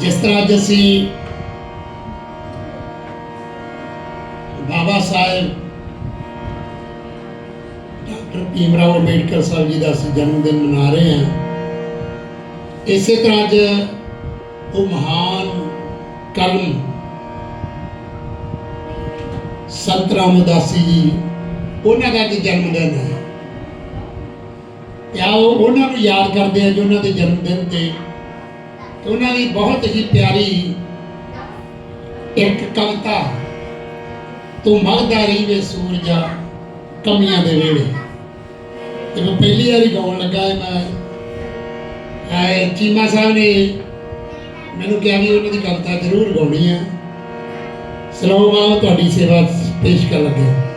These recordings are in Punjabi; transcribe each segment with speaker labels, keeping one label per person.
Speaker 1: ਜਿਸ ਤਰ੍ਹਾਂ ਅੱਜ ਅਸੀਂ ਬਾਬਾ ਸਾਹਿਬ ਡਾਕਟਰ ਭੀਮਰਾਓ ਅੰਬੇਡਕਰ ਸਾਹਿਬ ਜੀ ਦਾ ਅਸੀਂ ਜਨਮ ਦਿਨ ਮਨਾ ਰਹੇ ਹਾਂ। ਇਸੇ ਤਰ੍ਹਾਂ ਅੱਜ ਉਹ ਮਹਾਨ ਕਲਮ ਸੰਤ ਰਾਮਦਾਸੀ ਜੀ, ਉਹਨਾਂ ਦਾ ਅੱਜ ਜਨਮ ਦਿਨ ਹੈ। ਆਓ ਉਹਨਾਂ ਨੂੰ ਯਾਦ ਕਰਦੇ ਆ ਜੋ ਉਹਨਾਂ ਦੇ ਜਨਮ ਦਿਨ ਤੇ ਉਹਨਾਂ ਦੀ ਬਹੁਤ ਹੀ ਪਿਆਰੀ ਇੱਕ ਕਵਿਤਾ, ਤੂੰ ਮਗਦਾ ਰਹੀ ਵੇ ਸੂਰਜਾ ਕਮੀਆਂ ਦੇ ਵੇਲੇ। ਤੇ ਮੈਂ ਪਹਿਲੀ ਵਾਰੀ ਗਾਉਣ ਲੱਗਾ ਮੈਂ। ਆਏ ਚੀਮਾ ਸਾਹਿਬ ਨੇ ਮੈਨੂੰ ਕਿਹਾ ਵੀ ਉਹਨਾਂ ਦੀ ਕਵਿਤਾ ਜ਼ਰੂਰ ਗਾਉਣੀ ਆ। ਸਲੋਮਾ ਤੁਹਾਡੀ ਸੇਵਾ ਪੇਸ਼ ਕਰ ਲੱਗੇ।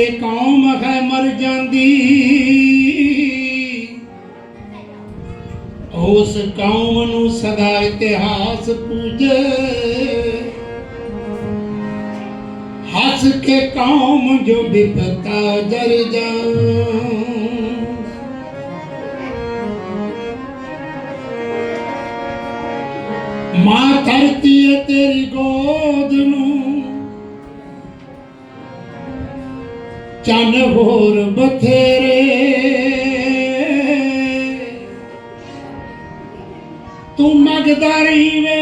Speaker 1: ਤੇ ਕੌਮ ਹੈ ਮਰ ਜਾਂਦੀ। ਉਸ ਕੌਮ ਨੂੰ ਸਦਾ ਇਤਿਹਾਸ ਪੂਜੇ। ਹੱਸ ਕੇ ਕੌਮ ਜੋ ਵਿਪਤਾ ਜਰ ਜਾਉ ਮਾਂ ਧਰਤੀ ਏ ਚੰਨ ਹੋਰ ਬਥੇਰੇ। ਤੂੰ ਮਗਦਾਰੀ ਵੇ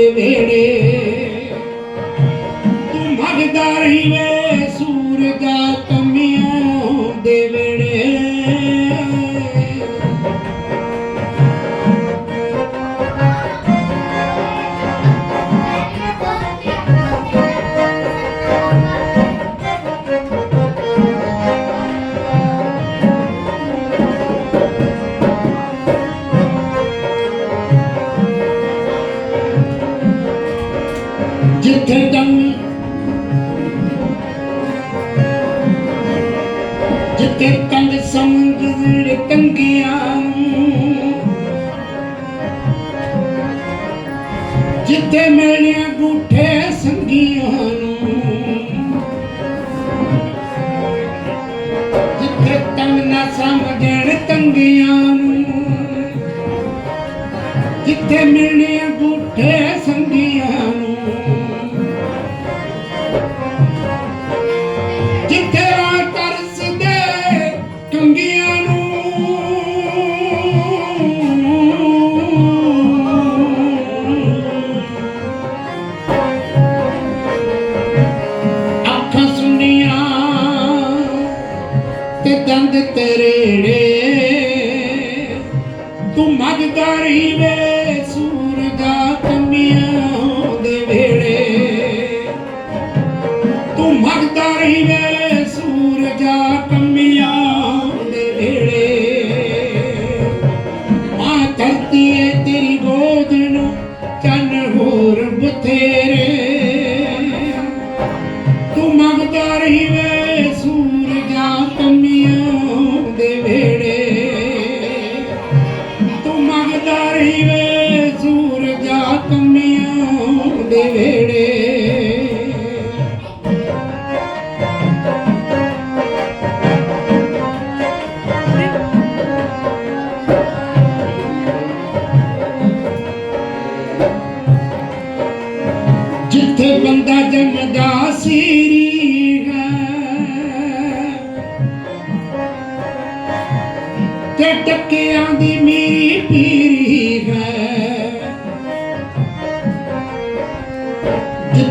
Speaker 1: ਦੇ ਵੇੜੇ ਤੂੰ ਮੰਗਦਾ ਰਹੀ ਜਿੱਥੇ ਮਿਲਣੀਆਂ ਗੂਠੇ ਸੰਗੀਆਂ ਨੂੰ। ਜਿੱਥੇ ਕੰਗ ਨਾ ਸਮਝਣ ਤੰਗੀਆਂ ਨੂੰ। ਜਿੱਥੇ ਮਿਲਣੀਆਂ ਗੂਠੇ ਸੰਗੀਆਂ ਨੂੰ। ਤੂੰ ਮਗਦਾ ਰਹੀ ਵੇ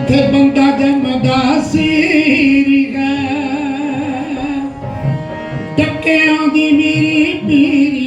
Speaker 1: ਇੱਥੇ ਬੰਦਾ ਜੰਮਦਾ ਸੀਰੀਗਾ ਟੱਕਿਆਂ ਦੀ ਮੇਰੀ ਪੀਰੀ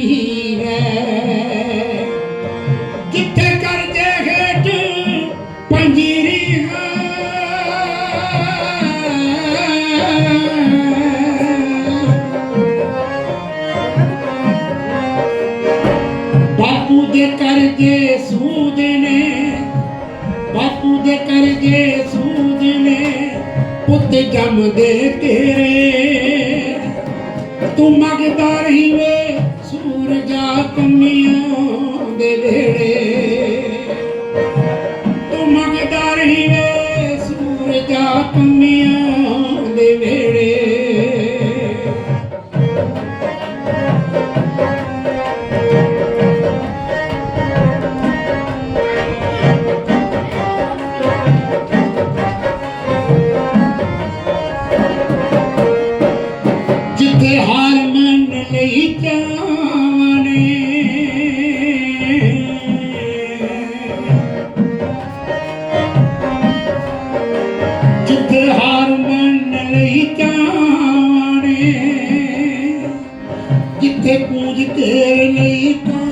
Speaker 1: வேலை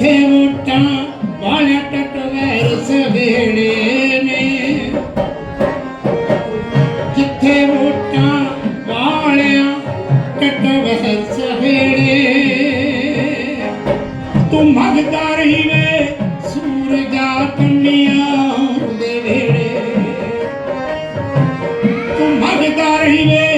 Speaker 1: ਉੱਠੇ ਉਟਾਂ ਬਣ ਟਟਵੈਰ ਸਵੇੜੇ ਨੇ। ਜਿੱਥੇ ਉਟਾਂ ਬਾਲਿਆਂ ਟਟਵੈਰ ਸਵੇੜੇ ਤੂੰ ਮੰਗਦਾ ਰਹੀ ਵੇ ਸੂਰਜਾ ਕੰਨਿਆ ਦੇ ਵੇੜੇ ਤੂੰ ਮੰਗਦਾ ਰਹੀ ਵੇ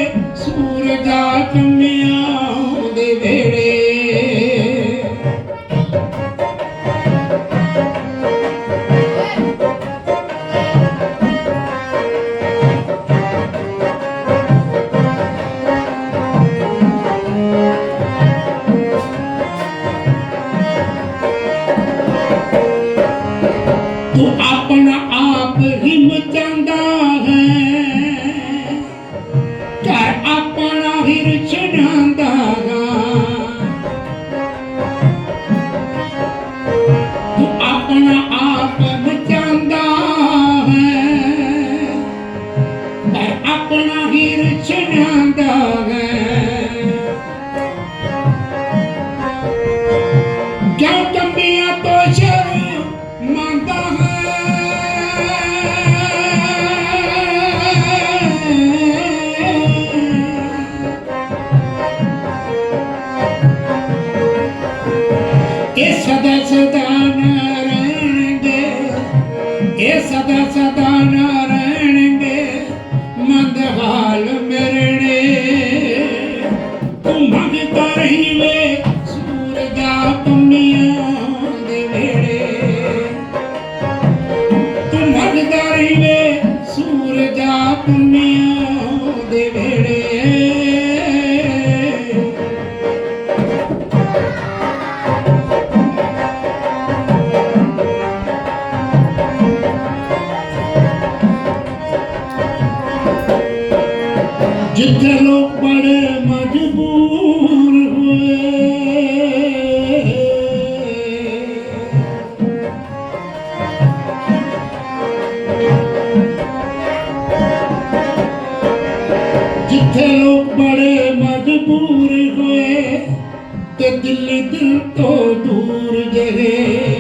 Speaker 1: ਜਿੱਥੇ ਲੋਕ ਬੜੇ ਮਜਬੂਰ ਹੋਏ। ਜਿੱਥੇ ਲੋਕ ਬੜੇ ਮਜਬੂਰ ਹੋਏ ਤੇ ਦਿਲ ਦਿਲ ਤੋਂ ਦੂਰ ਜਗੇ